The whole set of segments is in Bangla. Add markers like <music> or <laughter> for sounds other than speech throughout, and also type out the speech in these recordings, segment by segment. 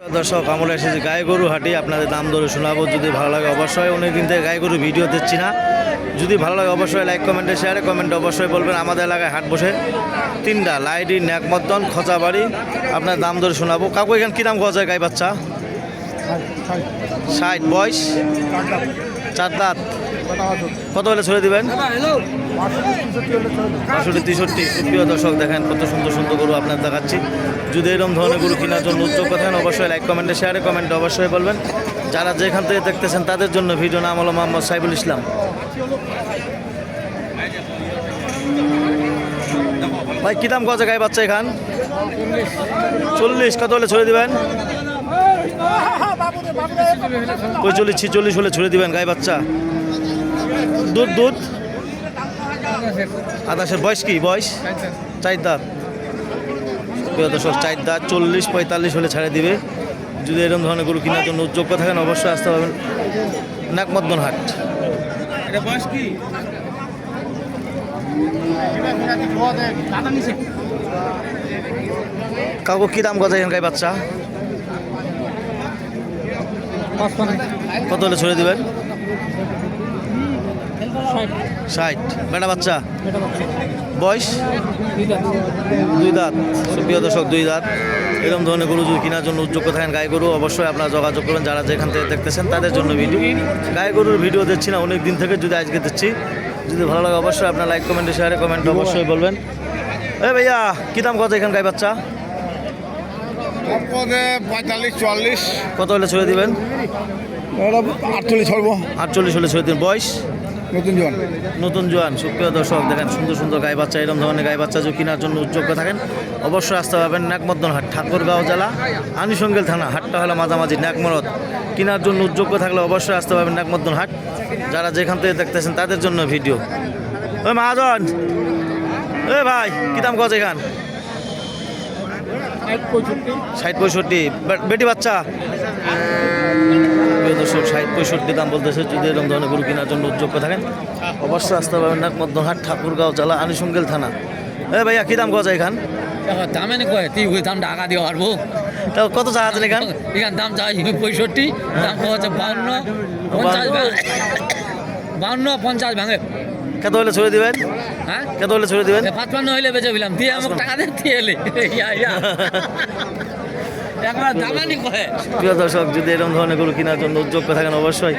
দর্শক আমরা এসেছি গায়ে গরু হাটি। আপনাদের দাম দরে শোনাবো, যদি ভালো লাগে অবশ্যই। অনেক দিন থেকে গায়ে গরু ভিডিও দিচ্ছি না। যদি ভালো লাগে অবশ্যই লাইক কমেন্টে শেয়ারে কমেন্টে অবশ্যই বলবেন। আমাদের এলাকায় হাট বসে তিনটা, লাইডি, ন্যাকমদ্দন, খচাবাড়ি। আপনার দাম দরে শোনাবো। কাকু, এখানে কী দাম যায় গাই বাচ্চা? ষাট, বয়স? চার দাঁত। কত হলে ছেড়ে দিবেন? বাষট্টি, তেষট্টি, প্রিয় দর্শক দেখেন, কত সুন্দর সুন্দর গরু আপনার দেখাচ্ছি। যদি এরকম ধরনের গরু কেনার জন্য উদ্যোগ থাকেন অবশ্যই লাইক কমেন্টে শেয়ারে কমেন্টে অবশ্যই বলবেন। যারা যেখান থেকে দেখতেছেন, তাদের জন্য ভিডিও নাম হলো মোহাম্মদ সাইবুল ইসলাম। ভাই, কী দাম কত গাই বাচ্চা এখান? চল্লিশ, কত হলে ছড়ে দিবেন? পঁয়চল্লিশ ছিচল্লিশ হলে ছড়ে দিবেন গাই বাচ্চা। দুধ দুধ? আদাসের বয়স কি? বয়স? চার দাঁত প্রিয় দর্শক চার দাঁত চল্লিশ পঁয়তাল্লিশ হলে ছাড়ে দিবে। যদি এরকম ধরনের গরু কেনার জন্য যোগ্য থাকেন অবশ্যই আসতে পারবেন নাকমদ্দন হাট। এটা বয়স কি? কাকু কী দাম কথা এখানকার বাচ্চা? কত হলে ছড়ে দিবেন? ষাট। বেটা বাচ্চা? বয়স? দুই দাঁত। সুপ্রিয় দর্শক দুই দাঁত। এরকম ধরনের গরু যদি কেনার জন্য উদ্যোগ থাকেন গায়ে গরু অবশ্যই আপনারা যোগাযোগ করবেন যারা যেখান থেকে দেখতেছেন তাদের জন্য ভিডিও। গায়ে গরুর ভিডিও দিচ্ছি না অনেক দিন থেকে যদি আজকে দিচ্ছি যদি ভালো লাগে অবশ্যই আপনার লাইক কমেন্টে শেয়ারে কমেন্ট অবশ্যই বলবেন। এ ভাইয়া কী দাম কত এখান গায়ে বাচ্চা পঁয়তাল্লিশ চুয়াল্লিশ। কত হলে ছড়ে দিবেন? আটচল্লিশ ছড়বো আটচল্লিশ হলে ছড়ে দিন বয়স? নতুন জন নতুন জোয়ান সুপ্রিয় দর্শক দেখেন সুন্দর সুন্দর গাই বাচ্চা এরকম ধরনের গাই বাচ্চা যদি কেনার জন্য উদ্যোগ্য থাকেন অবশ্যই আসতে পারবেন হাট ঠাকুরগাঁও জেলা আনিসঙ্গেল থানা হাটটা হলো মাঝামাঝি নাকমরদ কেনার জন্য উদ্যোগ্য থাকলে অবশ্যই আসতে পারবেন হাট। যারা যেখান থেকে দেখতেছেন তাদের জন্য ভিডিও। ওই মহাজন এ ভাই কী দাম কত এখান? ষাট পঁয়ষট্টি। বেটি বাচ্চা? পঁয়ষট্টি দাম বলতেছে যদি এরকম ধরনের গরু কেনার জন্য উদ্যোগ থাকেন অবশ্যই আসতে পারবেন না মধ্যহাট ঠাকুরগাঁও জেলা আনিসঙ্গেল থানা। এ ভাইয়া কী দাম গজা এখান? দামে নি কয়? তুই ওই দাম টাকা দিয়ে পারব? তা কত চা আছেন এখান? এখানে দাম চাই পঁয়ষট্টি দাম হচ্ছে বাউন্ন পঞ্চাশ। বাউন্ন পঞ্চাশ ভাঙে। কত হলে ছড়ে দিবেন? হ্যাঁ? কত হলে ছড়ে দিবেন? এ পাঁচপান্ন হইলে বেঁচে দিলাম দিয়ে আমাকে টাকা দিয়ে এলে। ইয়া, ইয়া। <laughs> প্রিয় দর্শক যদি এরকম ধরনের গরু কেনার জন্য উদ্যোগ থাকেন অবশ্যই।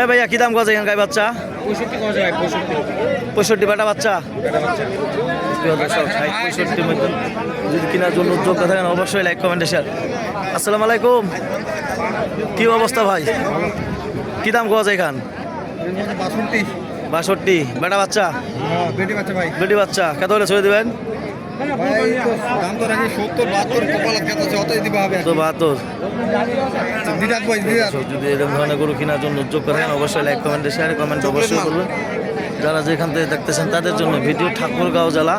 এ ভাইয়া কী দাম গজা এখান গাই বাচ্চা? পঁয়ষট্টি পঁয়ষট্টি। বাচ্চা? প্রিয় দর্শক ষাট পঁয়ষট্টির মধ্যে যদি কেনার জন্য উদ্যোগ থাকেন অবশ্যই লাইক কমেন্টে শেয়ার আসসালামু আলাইকুম। কি অবস্থা ভাই? কি দাম গজ এখান? বাষট্টি। বাষট্টি। বেটা বাচ্চা? বেটি বাচ্চা ভাই। বেটি বাচ্চা কত হলে ছড়ে দেবেন? দাম তো রাখি সত্তর বাহাত্তর। কপালত কত অতই দিবা হবে তো বাহাত্তর দিদার বয়স দিদার যদি এরকম ধরনের গরু কেনার জন্য উদ্যোগ অবশ্যই লাইক কমেন্টে শেয়ার কমেন্ট অবশ্যই করবেন যারা যেখান থেকে দেখতেছেন তাদের জন্য ভিডিও ঠাকুর ঠাকুরগাঁও জেলা।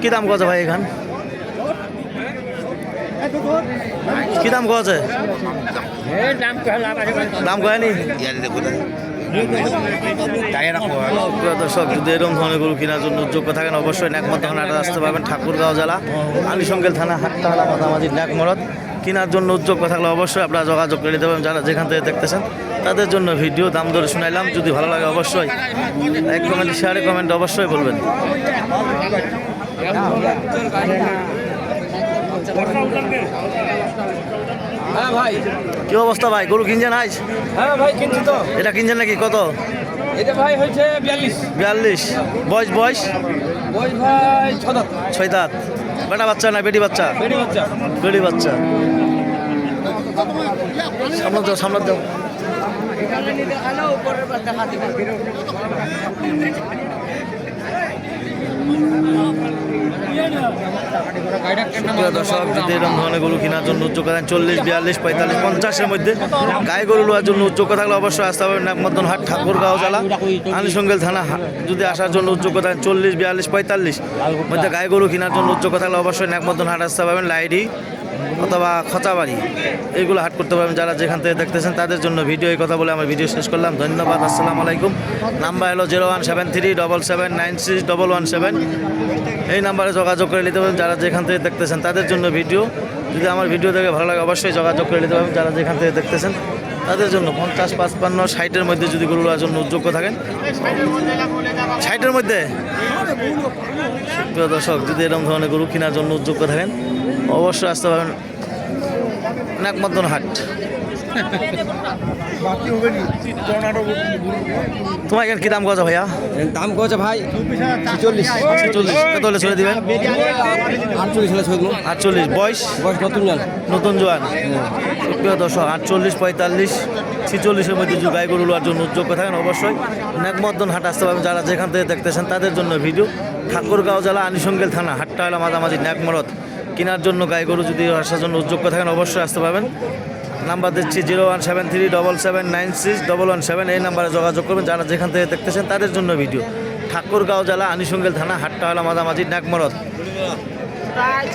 কি দাম গজ ভাই এখান? কি দাম গজ? দাম কয়নি? প্রিয় দর্শক, যদি এরকম ধরনের গরু কেনার জন্য যোগ্য থাকেন, অবশ্যই ন্যাকমত হাটে আসতে পারবেন, ঠাকুরগাঁও জেলা আলিসঙ্গেল থানা হাটটা হলা মাঝামাঝি ন্যাকমরদ কেনার জন্য উদ্যোগ থাকলে অবশ্যই আপনারা যোগাযোগ করে দেবেন যারা যেখান থেকে দেখতেছেন, তাদের জন্য ভিডিও দাম দরে শুনাইলাম। যদি ভালো লাগে অবশ্যই এক কমেন্ট শেয়ারে কমেন্ট অবশ্যই বলবেন। হ্যাঁ ভাই। কি অবস্থা ভাই? গরু কিনছেন আজ? হ্যাঁ ভাই কিনছি তো। এটা কিনছেন নাকি? কত? এটা ভাই হয়েছে বিয়াল্লিশ। বিয়াল্লিশ। বয়স বয়স? বয়স ভাই ছয় দাঁত। বেটা বাচ্চা না বেটি বাচ্চা? বেড়ি বাচ্চা। বেটি বাচ্চা। সামনে যাও সামনে যাও প্রিয় দর্শক যদি এরকম ধরনের গরু কেনার জন্য উচ্চ করেন চল্লিশ, বিয়াল্লিশ, পঁয়তাল্লিশ, পঞ্চাশের মধ্যে গায়ে গরু লোয়ার জন্য উদ্যোগ থাকলে অবশ্যই আসতে হবে নাকমদন হাট ঠাকুরগাঁও জেলা, আনিসঙ্গেল থানা। যদি আসার জন্য উচ্চ থাকেন চল্লিশ, বিয়াল্লিশ, পঁয়তাল্লিশ মধ্যে গায়ে গরু কেনার জন্য উদ্যোগ থাকলে অবশ্যই নাকমদন হাট আসতে পারবেন। লাইডি অথবা খচাবাড়ি এগুলো হাট করতে পারবেন। যারা যেখান থেকে দেখতেছেন তাদের জন্য ভিডিও এই কথা বলে আমার ভিডিও শেষ করলাম। ধন্যবাদ, আসসালামু আলাইকুম। নাম্বার হলো zero one seven three double seven nine six double one seven. এই নাম্বারে যোগাযোগ করে নিতে পারবেন। যারা যেখান থেকে দেখতেছেন তাদের জন্য ভিডিও। যদি আমার ভিডিও দেখে ভালো লাগে, অবশ্যই যোগাযোগ করে নিতে পারবেন। যারা যেখান থেকে দেখতেছেন তাদের জন্য পঞ্চাশ, পাঁচপান্ন, ষাটের মধ্যে যদি গরু জন্য যোগ্য থাকেন। ষাটের মধ্যে? প্রিয় দর্শক, যদি এরকম ধরনের গরু কেনার জন্য উদ্যোগ থাকেন, অবশ্যই আসতে পারেন একমাত্র হাট। তোমার এখানে কি দাম কথা ভাইয়া? দাম কত ভাই? ছিচল্লিশ। চল্লিশ কত হলে ছেড়ে দিবেন? আটচল্লিশ হলে আটচল্লিশ। বয়স? বয়স নতুন জান। নতুন জোয়ান। প্রিয় দর্শক আটচল্লিশ পঁয়তাল্লিশ ছিচল্লিশের মধ্যে গাই গরু লোয়ার জন্য উদ্যোগ থাকেন অবশ্যই নাকমদ্দন হাট আসতে পারবেন। যারা যেখান থেকে দেখতেছেন তাদের জন্য ভিডিও। ঠাকুরগাঁও জেলা আনিসঙ্গেল থানা হাটটা হলো মাঝামাঝি ন্যাকমরত কেনার জন্য গাই গরু যদি আসার জন্য উদ্যোগ থাকেন অবশ্যই আসতে পারবেন। নাম্বার দিচ্ছি zero one seven three double seven nine six double one seven. এই নাম্বারে যোগাযোগ করবেন। যারা যেখান থেকে দেখতেছেন, তাদের জন্য ভিডিও ঠাকুরগাঁও জেলা, আনিসঙ্গেল থানা হাটটা হলো মাঝামাঝি নাকমরত প্রায়